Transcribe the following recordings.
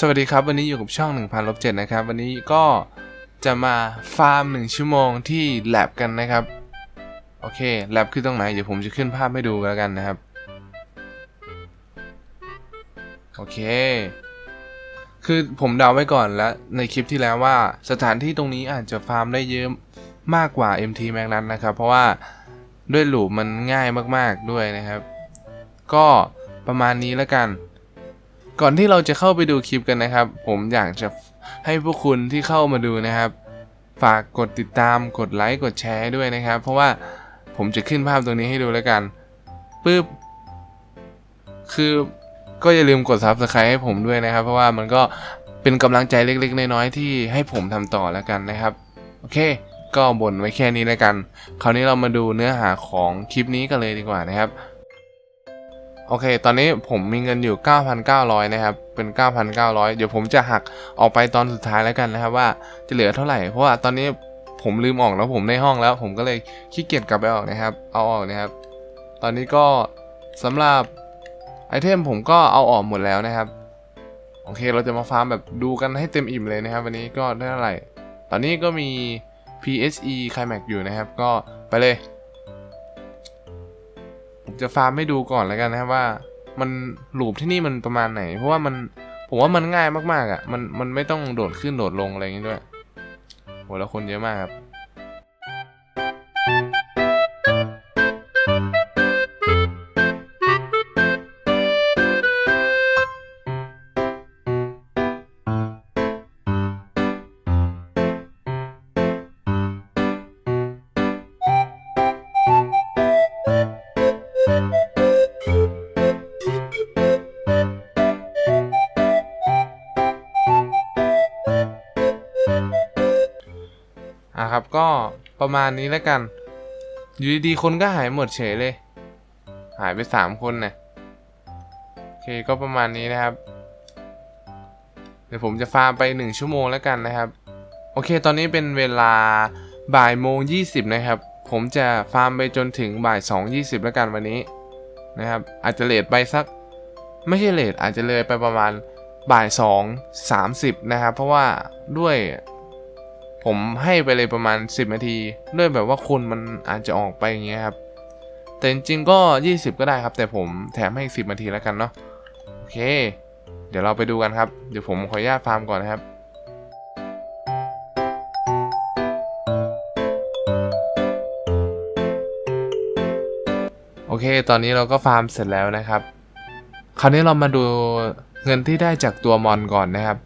สวัสดีครับ วันนี้อยู่กับช่อง1000ลบ7นะครับ วันนี้ก็จะมาฟาร์ม 1 ชั่วโมงที่แลบกันนะครับ โอเคแลบคือตรงไหน เดี๋ยวผมจะขึ้นภาพให้ดูแล้วกันนะครับ โอเค คือผมเดาไว้ก่อนแล้วในคลิปที่แล้วว่าสถานที่ตรงนี้อาจจะฟาร์มได้เยอะมากกว่า MT m a g n นั้นนะครับ เพราะว่าด้วยหลูมมันง่ายมากๆด้วยนะครับ ก็ประมาณนี้แล้วกัน ก่อนที่เราจะเข้าไปดูคลิปกันนะครับ ผมอยากจะให้พวกคุณที่เข้ามาดูนะครับ ฝากกดติดตามกดไลค์กดแชร์ด้วยนะครับ เพราะว่าผมจะขึ้นภาพตรงนี้ให้ดูแล้วกันปึ๊บคือก็อย่าลืมกด subscribe ให้ผมด้วยนะครับ เพราะว่ามันก็เป็นกำลังใจเล็กๆ น้อยๆที่ให้ผมทำต่อแล้วกันนะครับ โอเค ก็บ่นไว้แค่นี้แล้วกัน คราวนี้เรามาดูเนื้อหาของคลิปนี้กันเลยดีกว่านะครับ โอเค ตอนนี้ผมมีเงินอยู่ 9,900 นะครับ เป็น 9,900 เดี๋ยวผมจะหักออกไปตอนสุดท้ายแล้วกันนะครับ ว่าจะเหลือเท่าไหร่ เพราะว่าตอนนี้ผมลืมออกแล้วผมในห้องแล้ว ผมก็เลยขี้เกียจกลับไปออกนะครับ เอาออกนะครับ ตอนนี้ก็สำหรับไอเทมผมก็เอาออกหมดแล้วนะครับ โอเค เราจะมาฟาร์มแบบดูกันให้เต็มอิ่มเลยนะครับ วันนี้ก็ได้เท่าไหร่ ตอนนี้ก็มี PSE Climax อยู่นะครับ ก็ไปเลย จะฟาร์มให้ดูก่อนแล้วกันนะครับว่า มันหลูปที่นี่มันประมาณไหน เพราะว่ามันผมว่ามันง่ายมากๆอะมันมันไม่ต้องโดดขึ้นโดดลงอะไรอย่างงี้ด้วยโหแล้วคนเยอะมากครับ อะครับ ก็ประมาณนี้แล้วกัน อยู่ดีๆคนก็หายหมดเฉยเลย หายไปสามคนนะโอเคก็ประมาณนี้นะครับ เดี๋ยวผมจะฟาร์มไปหนึ่งชั่วโมงแล้วกันนะครับ โอเค ตอนนี้เป็นเวลาบ่ายโมงยี่สิบนะครับ ผมจะฟาร์มไปจนถึงบ่ายสองยี่สิบแล้วกันวันนี้นะครับ อาจจะเลทไปสัก ไม่ใช่เลทอาจจะเลยไปประมาณบ่ายสองสามสิบนะครับ เพราะว่าด้วย ผมให้ไปเลยประมาณ 10 นาที ด้วยแบบว่าคนมันอาจจะออกไปอย่างเงี้ยครับ แต่จริงๆก็ 20 ก็ได้ครับ แต่ผมแถมให้อีก10 นาทีแล้วกันเนาะโอเค เดี๋ยวเราไปดูกันครับ เดี๋ยวผมขออนุญาตฟาร์มก่อนนะครับโอเค ตอนนี้เราก็ฟาร์มเสร็จแล้วนะครับ คราวนี้เรามาดูเงินที่ได้จากตัวมอนก่อนนะครับ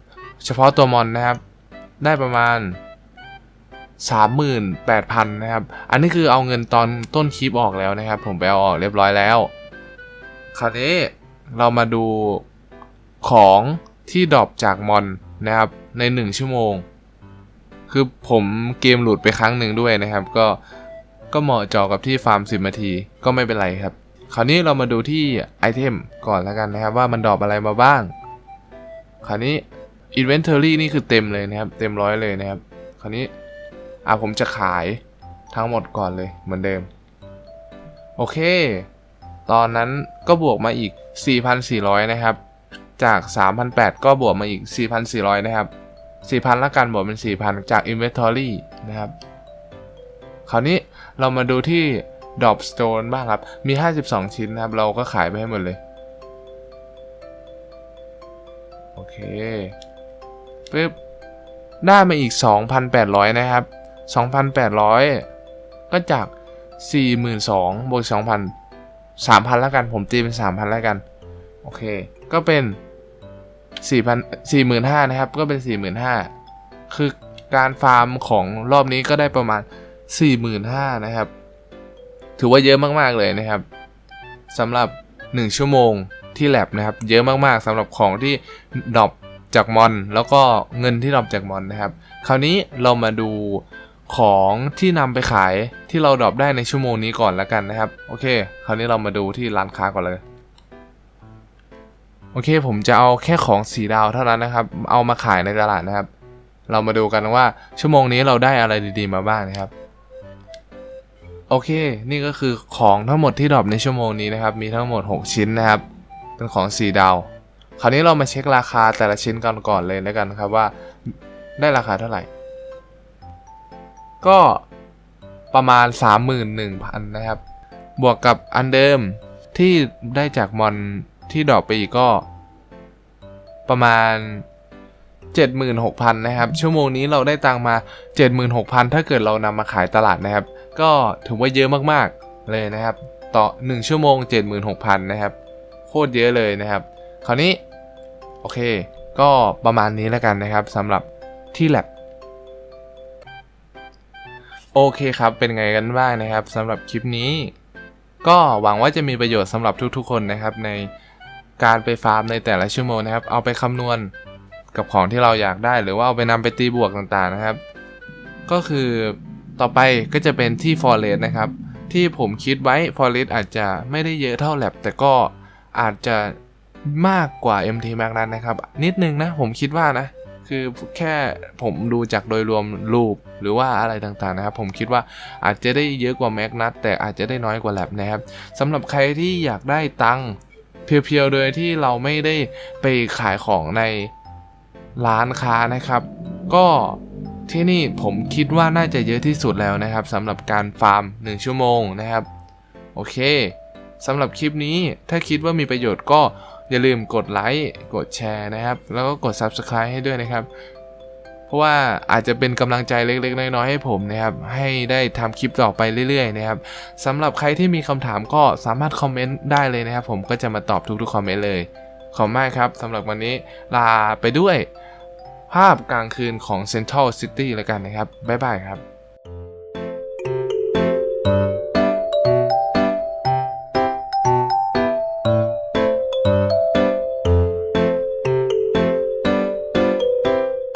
เฉพาะตัวมอนนะครับ ได้ประมาณ 38,000นะครับ อันนี้คือเอาเงินตอนต้นคลิปออกแล้วนะครับ ผมไปเอาออกเรียบร้อยแล้ว คราวนี้เรามาดูของที่ดรอปจากมอนนะครับ ใน 1 ชั่วโมง คือผมเกมหลุดไปครั้งหนึ่งด้วยนะครับ ก็ก็เหมาะเจอกับที่ฟาร์ม 10นาทีก็ไม่เป็นไรครับ คราวนี้เรามาดูที่ไอเทมก่อนแล้วกันนะครับ ว่ามันดรอปอะไรมาบ้าง คราวนี้ Inventory นี่คือเต็มเลยนะครับ เต็มร้อยเลยนะครับ คราวนี้ อะผมจะขายทั้งหมดก่อนเลยเหมือนเดิม โอเค ตอนนั้นก็บวกมาอีก 4,400 นะครับ จาก 3,800 ก็บวกมาอีก 4,400 นะครับ 4,000 ละกันบวกเป็น 4,000 จาก Inventory นะครับ คราวนี้เรามาดูที่ Drop Stone บ้างครับ มี 52 ชิ้นนะครับ เราก็ขายไปให้หมดเลย โอเคปึ๊บได้มาอีก 2,800 นะครับ 2,800 ก็จาก 42,000บวก2,000 3,000แล้วกัน ผมตีเป็น 3,000แล้วกัน โอเค ก็เป็น4,000 45,000นะครับ ก็เป็น 45,000 คือการฟาร์มของรอบนี้ก็ได้ประมาณ 45,000นะครับ ถือว่าเยอะมากๆเลยนะครับสำหรับ 1 ชั่วโมงที่แลบนะครับ เยอะมากๆสำหรับของที่ดรอปจากมอน แล้วก็เงินที่ดรอปจากมอนนะครับ คราวนี้เรามาดู ของที่นำไปขายที่เราดรอปได้ในชั่วโมงนี้ก่อนแล้วกันนะครับ โอเค คราวนี้เรามาดูที่ร้านค้าก่อนเลย โอเค ผมจะเอาแค่ของสีดาวเท่านั้นนะครับ เอามาขายในตลาดนะครับ เรามาดูกันว่าชั่วโมงนี้เราได้อะไรดีๆมาบ้างนะครับ โอเค นี่ก็คือของทั้งหมดที่ดรอปในชั่วโมงนี้นะครับ มีทั้งหมด 6 ชิ้นนะครับ เป็นของสีดาว คราวนี้เรามาเช็คราคาแต่ละชิ้นกันก่อนเลยแล้วกันครับว่าได้ราคาเท่าไหร่ ก็ประมาณ 31,000 นะครับ บวกกับอันเดิมที่ได้จากมอนที่ดรอปไปอีกก็ ประมาณ 76,000 นะครับ ชั่วโมงนี้เราได้ตังมา 76,000 ถ้าเกิดเรานำมาขายตลาดนะครับ ก็ถือว่าเยอะมากๆเลยนะครับ ต่อ 1 ชั่วโมง 76,000 นะครับ โคตรเยอะเลยนะครับ คราวนี้ โอเค ก็ประมาณนี้แล้วกันนะครับสำหรับที่ lab โอเคครับเป็นไงกันบ้างนะครับสำหรับคลิปนี้ ก็หวังว่าจะมีประโยชน์สำหรับทุกๆคนนะครับ ในการไปฟาร์มในแต่ละชั่วโมงนะครับ เอาไปคำนวณกับของที่เราอยากได้หรือว่าเอาไปนำไปตีบวกต่างๆนะครับ ก็คือต่อไปก็จะเป็นที่ Forest นะครับ ที่ผมคิดไว้ Forest อาจจะไม่ได้เยอะเท่า Lab แต่ก็อาจจะมากกว่า MT Max นั้นนะครับ นิดนึงนะผมคิดว่านะ คือแค่ผมดูจากโดยรวมรูปหรือว่าอะไรต่างๆนะครับ ผมคิดว่าอาจจะได้เยอะกว่าแม็กนัทแต่อาจจะได้น้อยกว่าแลบนะครับสำหรับใครที่อยากได้ตังค์เพียวๆโดยที่เราไม่ได้ไปขายของในร้านค้านะครับ ก็ที่นี่ผมคิดว่าน่าจะเยอะที่สุดแล้วนะครับสำหรับการฟาร์ม 1 ชั่วโมงนะครับ โอเคสำหรับคลิปนี้ถ้าคิดว่ามีประโยชน์ก็ อย่าลืมกดไลค์กดแชร์นะครับ แล้วก็กด Subscribe ให้ด้วยนะครับ เพราะว่าอาจจะเป็นกำลังใจเล็ก ๆ น้อยๆให้ผมนะครับ ให้ได้ทำคลิปต่อไปเรื่อยๆนะครับสำหรับใครที่มีคำถามก็สามารถคอมเมนต์ได้เลยนะครับ ผมก็จะมาตอบทุกๆคอมเมนต์เลยขอบคุณมากครับสำหรับวันนี้ลาไปด้วยภาพกลางคืนของ Central City แล้วกันนะครับ บ๊ายบายครับ